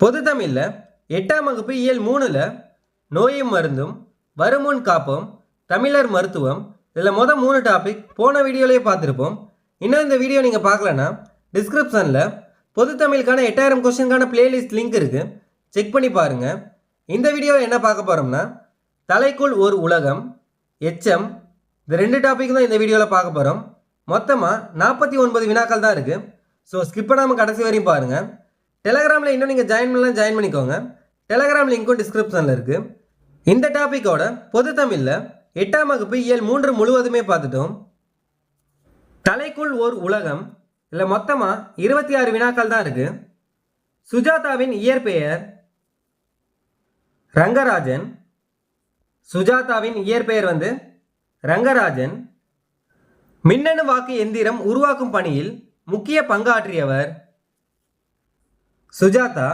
பொது தமிழில் எட்டாம் வகுப்பு இயல் மூணில் நோயும் மருந்தும் வருமுன் காப்போம் தமிழர் மருத்துவம் இதில் மொதல் மூணு டாபிக் போன வீடியோலேயே பார்த்துருப்போம். இன்னும் இந்த வீடியோ நீங்கள் பார்க்கலன்னா டிஸ்கிரிப்ஷனில் பொது தமிழுக்கான எட்டாயிரம் கொஸ்டினுக்கான பிளேலிஸ்ட் லிங்க் இருக்குது செக் பண்ணி பாருங்கள் இந்த வீடியோவில் என்ன பார்க்க போகிறோம்னா தலைக்குள் ஒரு உலகம் எச்சம் இந்த ரெண்டு டாபிக் தான் இந்த வீடியோவில் பார்க்க போகிறோம் மொத்தமாக நாற்பத்தி ஒன்பது வினாக்கள் தான் இருக்குது ஸோ ஸ்கிப் பண்ணாமல் கடைசி வரையும் பாருங்கள் டெலகிராமில் இன்னும் நீங்கள் ஜாயின் பண்ணலாம் ஜாயின் பண்ணிக்கோங்க. டெலகிராம் லிங்க்கும் டிஸ்கிரிப்ஷனில் இருக்குது இந்த டாப்பிக்கோட பொது தமிழில் எட்டாம் வகுப்பு இயல் மூன்று முழுவதுமே பார்த்துட்டோம். தலைக்குள் ஓர் உலகம். இல்லை மொத்தமாக இருபத்தி ஆறு வினாக்கள் தான் இருக்குது சுஜாதாவின் இயற்பெயர் ரங்கராஜன். சுஜாதாவின் இயற்பெயர் வந்து ரங்கராஜன். மின்னணு வாக்கு எந்திரம் உருவாக்கும் பணியில் முக்கிய பங்காற்றியவர் சுஜாதா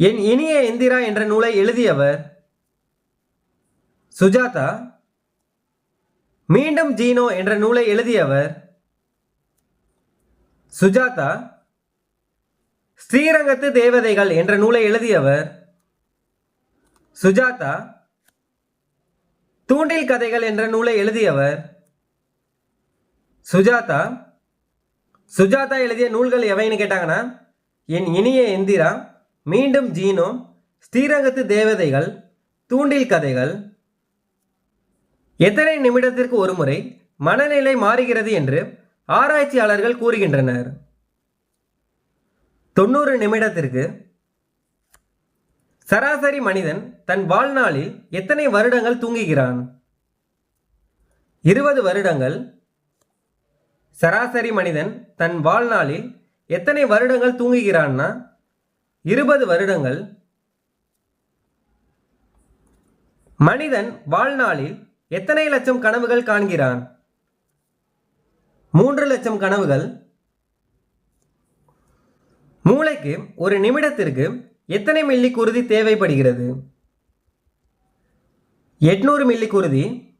என் இனிய எந்திரா என்ற நூலை எழுதியவர் சுஜாதா மீண்டும் ஜீனோ என்ற நூலை எழுதியவர் சுஜாதா ஸ்ரீரங்கத்து தேவதைகள் என்ற நூலை எழுதியவர் சுஜாதா தூண்டில் கதைகள் என்ற நூலை எழுதியவர் சுஜாதா சுஜாதா எழுதிய நூல்கள் எவைன்னு கேட்டாங்கன்னா என் இனிய எந்திரா மீண்டும் ஜீனோ ஸ்ரீரங்கத்து தேவதைகள் தூண்டில் கதைகள். எத்தனை நிமிடத்திற்கு ஒருமுறை மனநிலை மாறுகிறது என்று ஆராய்ச்சியாளர்கள் கூறுகின்றனர். தொண்ணூறு நிமிடத்திற்கு சராசரி மனிதன் தன் வாழ்நாளில் எத்தனை வருடங்கள் தூங்குகிறான்? இருபது வருடங்கள் சராசரி மனிதன் தன் வாழ்நாளில் எத்தனை வருடங்கள் தூங்குகிறான்னா? இருபது வருடங்கள். மனிதன் வாழ்நாளில் எத்தனை லட்சம் கனவுகள் காண்கிறான்? மூன்று லட்சம் கனவுகள். மூளைக்கு ஒரு நிமிடத்திற்கு எத்தனை மில்லி குருதி தேவைப்படுகிறது? எட்நூறு மில்லி குருதி.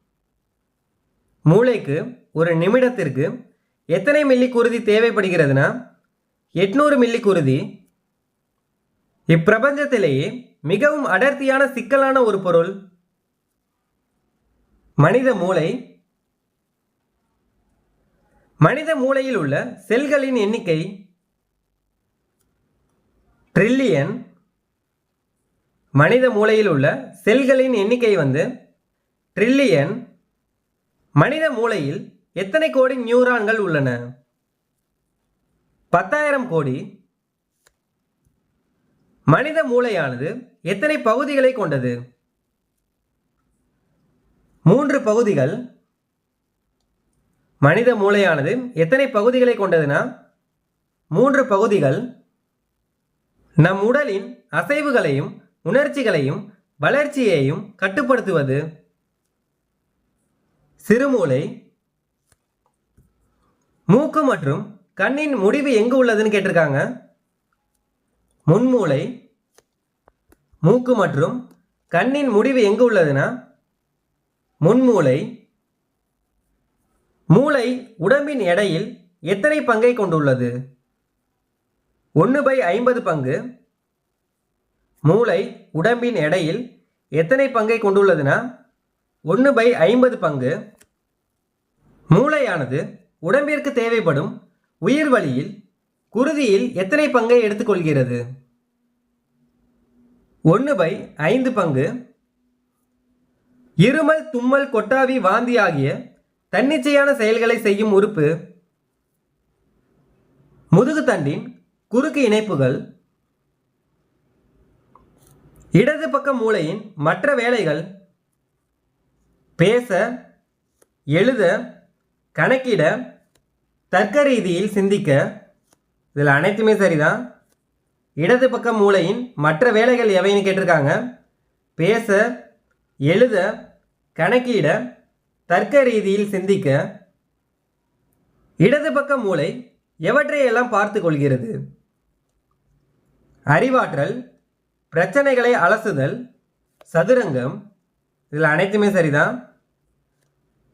மூளைக்கு ஒரு நிமிடத்திற்கு எத்தனை மில்லி குருதி தேவைப்படுகிறதுனா? எட்நூறு மில்லி குருதி. இப்பிரபஞ்சத்திலேயே மிகவும் அடர்த்தியான சிக்கலான ஒரு பொருள் மனித மூளை. மனித மூளையில் உள்ள செல்களின் எண்ணிக்கை ட்ரில்லியன் மனித மூளையில் உள்ள செல்களின் எண்ணிக்கை வந்து ட்ரில்லியன் மனித மூளையில் எத்தனை கோடி நியூரான்கள் உள்ளன? பத்தாயிரம் கோடி. மனித மூளையானது எத்தனை பகுதிகளை கொண்டது? மூன்று பகுதிகள். மனித மூளையானது எத்தனை பகுதிகளை கொண்டதுன்னா மூன்று பகுதிகள். நம் உடலின் அசைவுகளையும் உணர்ச்சிகளையும் வளர்ச்சியையும் கட்டுப்படுத்துவது. சிறுமூளை மூக்கு மற்றும் கண்ணின் முடிவு எங்கு உள்ளதுன்னு கேட்டிருக்காங்க. முன்மூளை மூக்கு மற்றும் கண்ணின் முடிவு எங்கு உள்ளதுன்னா முன்மூளை மூளை உடம்பின் எடையில் எத்தனை பங்கை கொண்டுள்ளது? ஒன்று பை ஐம்பது பங்கு. மூளை உடம்பின் எடையில் எத்தனை பங்கை கொண்டுள்ளதுன்னா ஒன்று பை ஐம்பது பங்கு. மூளையானது உடம்பிற்கு தேவைப்படும் உயிர் வழியில் குருதியில் எத்தனை பங்கை எடுத்துக்கொள்கிறது? ஒன்று பை ஐந்து பங்கு. இருமல் தும்மல் கொட்டாவி வாந்தி ஆகிய தன்னிச்சையான செயல்களை செய்யும் உறுப்பு. முதுகுத்தண்டின் குறுக்கு இணைப்புகள். இடது பக்க மூளையின் மற்ற வேலைகள். பேச எழுத கணக்கிட தர்க்க ரீதியில் சிந்திக்க இதில் அனைத்துமே சரிதான். இடது பக்க மூளையின் மற்ற வேலைகள் எவைன்னு கேட்டிருக்காங்க. பேச எழுத கணக்கிட தர்க்க ரீதியில் சிந்திக்க இடது பக்க மூளை எவற்றையெல்லாம் பார்த்து கொள்கிறது? அறிவாற்றல் பிரச்சனைகளை அலசுதல் சதுரங்கம் இதில் அனைத்துமே சரிதான்.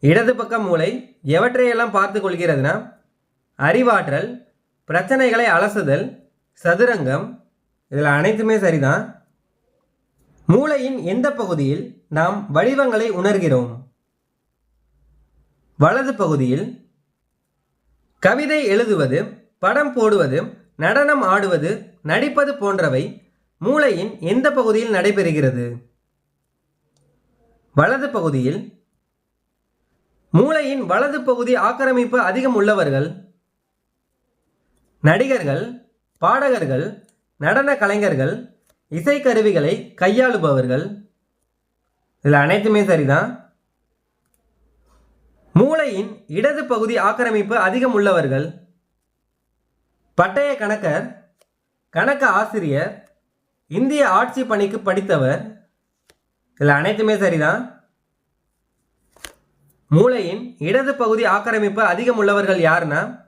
இடது பக்க மூளை எவற்றையெல்லாம் பார்த்து கொள்கிறதுனா? அறிவாற்றல் பிரச்சனைகளை அலசுதல் சதுரங்கம் இதில் அனைத்துமே சரிதான். மூளையின் எந்த பகுதியில் நாம் வடிவங்களை உணர்கிறோம்? வலது பகுதியில் கவிதை எழுதுவது படம் போடுவது நடனம் ஆடுவது நடிப்பது போன்றவை மூளையின் எந்த பகுதியில் நடைபெறுகிறது? வலது பகுதியில் மூளையின் வலது பகுதி ஆக்கிரமிப்பு அதிகம் உள்ளவர்கள் நடிகர்கள் பாடகர்கள் நடன கலைஞர்கள் இசைக்கருவிகளை கையாளுபவர்கள். இதில் அனைத்துமே சரிதான். மூளையின் இடது பகுதி ஆக்கிரமிப்பு அதிகம் உள்ளவர்கள் பட்டய கணக்கர் கணக்கு ஆசிரியர் இந்திய ஆட்சி பணிக்கு படித்தவர். இதில் அனைத்துமே சரிதான். மூளையின் இடது பகுதி ஆக்கிரமிப்பு அதிகம் உள்ளவர்கள் யாருன்னா?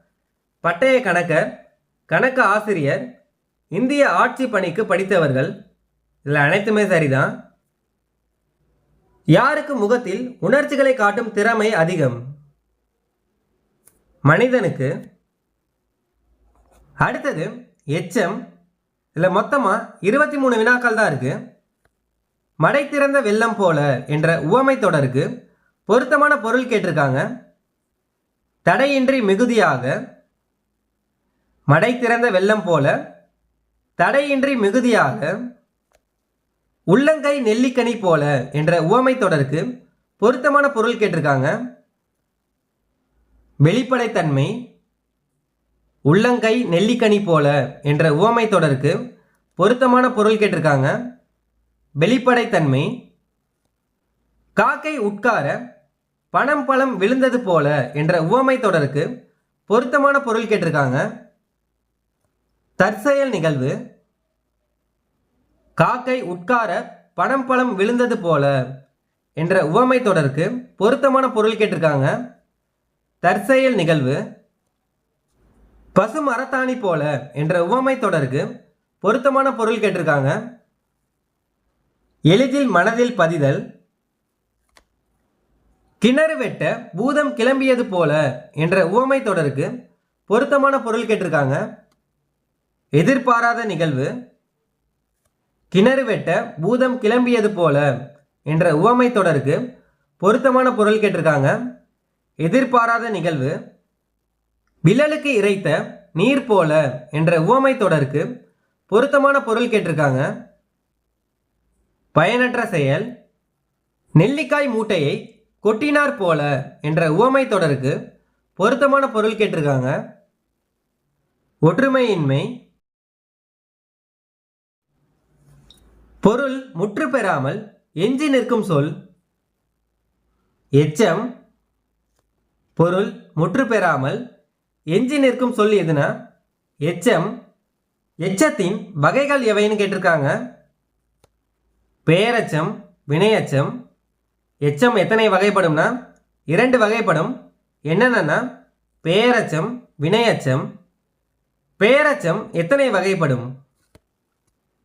பட்டய கணக்கர் கணக்கு ஆசிரியர் இந்திய ஆட்சி பணிக்கு படித்தவர்கள். இதில் அனைத்துமே சரிதான். யாருக்கு முகத்தில் உணர்ச்சிகளை காட்டும் திறமை அதிகம்? மனிதனுக்கு. அடுத்தது எச்சம். இதில் மொத்தமாக இருபத்தி மூணு வினாக்கள் தான் இருக்குது மடை திறந்த வெள்ளம் போல என்ற உவமை தொடருக்கு பொருத்தமான பொருள் கேட்டிருக்காங்க. தடையின்றி மிகுதியாக மடை திறந்த வெள்ளம் போல தடையின்றி மிகுதியாக உள்ளங்கை நெல்லிக்கனி போல என்ற உவமை தொடருக்கு பொருத்தமான பொருள் கேட்டிருக்காங்க. வெளிப்படைத்தன்மை உள்ளங்கை நெல்லிக்கனி போல என்ற உவமை தொடருக்கு பொருத்தமான பொருள் கேட்டிருக்காங்க. வெளிப்படைத்தன்மை காக்கை உட்கார பணம் பழம் விழுந்தது போல என்ற உவமை தொடருக்கு பொருத்தமான பொருள் கேட்டிருக்காங்க. தற்செயல் நிகழ்வு. காக்கை உட்கார பணம் பழம் விழுந்தது போல என்ற உவமை தொடருக்கு பொருத்தமான பொருள் கேட்டிருக்காங்க. தற்செயல் நிகழ்வு. பசு மரத்தாணி போல என்ற உவமை தொடருக்கு பொருத்தமான பொருள் கேட்டிருக்காங்க. எளிதில் மனதில் பதிதல். கிணறு வெட்ட பூதம் கிளம்பியது போல என்ற உவமை தொடருக்கு பொருத்தமான பொருள் கேட்டிருக்காங்க. எதிர்பாராத நிகழ்வு. கிணறு வெட்ட பூதம் கிளம்பியது போல என்ற உவமை தொடருக்கு பொருத்தமான பொருள் கேட்டிருக்காங்க. எதிர்பாராத நிகழ்வு. விழலுக்கு இறைத்த நீர் போல என்ற உவமை தொடருக்கு பொருத்தமான பொருள் கேட்டிருக்காங்க. பயனற்ற செயல். நெல்லிக்காய் மூட்டையை கொட்டினார் போல என்ற உவமை தொடருக்கு பொருத்தமான பொருள் கேட்டிருக்காங்க. ஒற்றுமையின்மை. பொருள் முற்று பெறாமல் எஞ்சி நிற்கும் சொல். எச்சம். பொருள் முற்று பெறாமல் எஞ்சி நிற்கும் சொல் எதுனா? எச்சம். எச்சத்தின் வகைகள் எவைன்னு கேட்டிருக்காங்க. பேரச்சம் வினையச்சம் எச்சம் எத்தனை வகைப்படும்னா? இரண்டு வகைப்படும். என்னென்னா பேரச்சம் வினையச்சம். பேரச்சம் எத்தனை வகைப்படும்?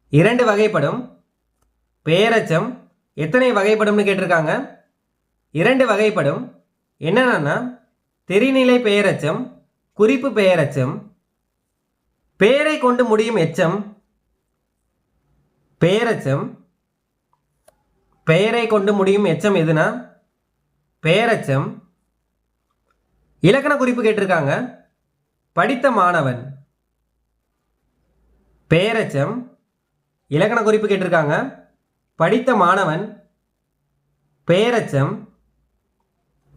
இரண்டு வகைப்படும். பேரச்சம் எத்தனை வகைப்படும்னு கேட்டிருக்காங்க? இரண்டு வகைப்படும். என்னென்னா தெரிநிலை பெயரச்சம் குறிப்பு பெயரச்சம் பெயரை கொண்டு முடியும் எச்சம். பெயரச்சம் பெயரை கொண்டு முடியும் எச்சம் எதுனா? பெயரச்சம். இலக்கண குறிப்பு கேட்டிருக்காங்க. படித்த மாணவன். பெயரச்சம். இலக்கண குறிப்பு கேட்டிருக்காங்க. படித்த மாணவன். பெயரச்சம்.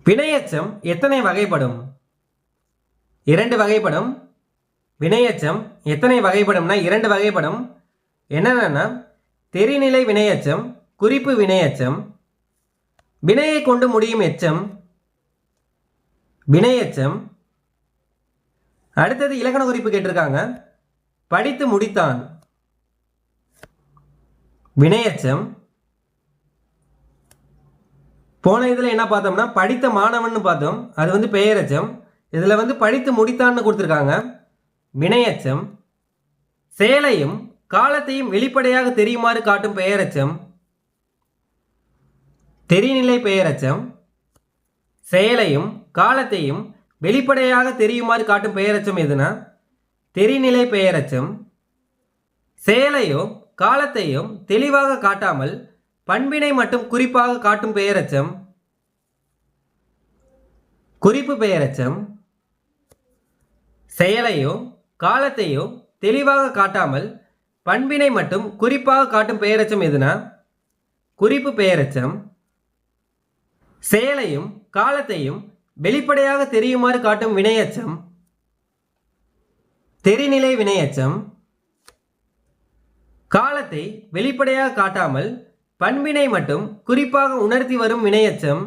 வினையச்சம் எத்தனை வகைப்படும்? இரண்டு வகைப்படும். வினையச்சம் எத்தனை வகைப்படும்னா இரண்டு வகைப்படும். என்னென்னா தெரிநிலை வினையச்சம் குறிப்பு வினையச்சம் வினையை கொண்டு முடியும் எச்சம் வினையச்சம் அடுத்தது இலக்கண குறிப்பு கேட்டிருக்காங்க. படித்து முடித்தான். வினையச்சம் போன இதில் என்ன பார்த்தோம்னா படித்த மாணவன் பார்த்தோம். அது வந்து பெயரச்சம் இதில் வந்து படித்து முடித்தான்னு கொடுத்துருக்காங்க. வினையச்சம் செயலையும் காலத்தையும் வெளிப்படையாக தெரியுமாறு காட்டும் பெயரச்சம் தெரிநிலை பெயரச்சம் செயலையும் காலத்தையும் வெளிப்படையாக தெரியுமாறு காட்டும் பெயரச்சம் எதுனா? தெரிநிலை பெயரச்சம் செயலையும் காலத்தையும் தெளிவாக காட்டாமல் பண்பினை மட்டும் குறிப்பாக காட்டும் பெயரச்சம் குறிப்பு பெயரச்சம் செயலையோ காலத்தையோ தெளிவாக காட்டாமல் பண்பினை மட்டும் குறிப்பாக காட்டும் பெயரச்சம் எதுனா? குறிப்பு பெயரச்சம் செயலையும் காலத்தையும் வெளிப்படையாக தெரியுமாறு காட்டும் வினையச்சம்? தெரிநிலை வினையச்சம். காலத்தை வெளிப்படையாக காட்டாமல் பண்பினை மட்டும் குறிப்பாக உணர்த்தி வரும் வினையச்சம்.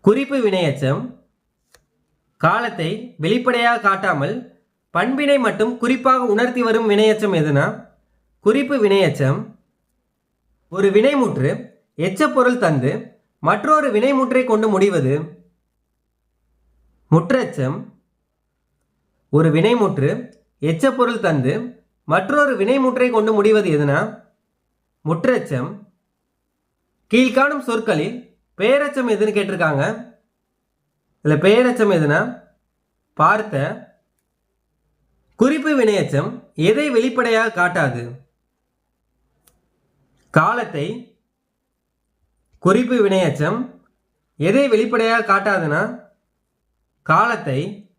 குறிப்பு வினையச்சம். காலத்தை வெளிப்படையாக காட்டாமல் பண்பினை மட்டும் குறிப்பாக உணர்த்தி வரும் வினையச்சம் எதுனா? குறிப்பு வினையச்சம். ஒரு வினைமுற்று எச்சப்பொருள் தந்து மற்றொரு வினைமுற்றை கொண்டு முடிவது முற்றச்சம். ஒரு வினைமுற்று எச்சப்பொருள் தந்து மற்றொரு வினைமுற்றை கொண்டு முடிவது எதுனா? முற்றச்சம். கீழ்காணும் சொற்களில் பெயரச்சம் எதுன்னு கேட்டிருக்காங்க. இதில் பெயரச்சம் எதுனா? பார்த்த. குறிப்பு வினையச்சம் எதை வெளிப்படையாக காட்டாது? காலத்தை குறிப்பு வினையச்சம். எதை வெளிப்படையாக காட்டாதுன்னா காலத்தை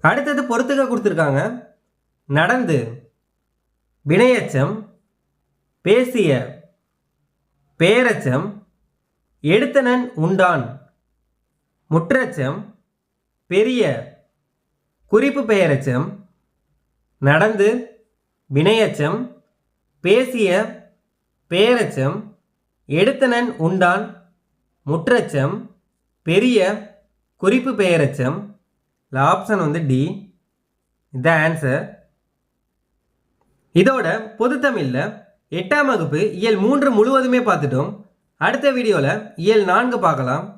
அடுத்தது பொறுத்துக்க கொடுத்துருக்காங்க. நடந்து வினையச்சம் பேசிய பேரச்சம் எடுத்தனன் உண்டான் முற்றச்சம் பெரிய குறிப்பு பெயரச்சம் நடந்து வினையச்சம் பேசிய பேரச்சம் எடுத்தனன் உண்டான் முற்றச்சம் பெரிய குறிப்பு பெயரச்சம். ஆப்ஷன் வந்து டி இந்த ஆன்சர் இதோட பொதுத்தமிழில் எட்டாம் வகுப்பு இயல் மூன்று முழுவதுமே பார்த்துட்டோம். அடுத்த வீடியோவில் இயல் நான்கு பார்க்கலாம்.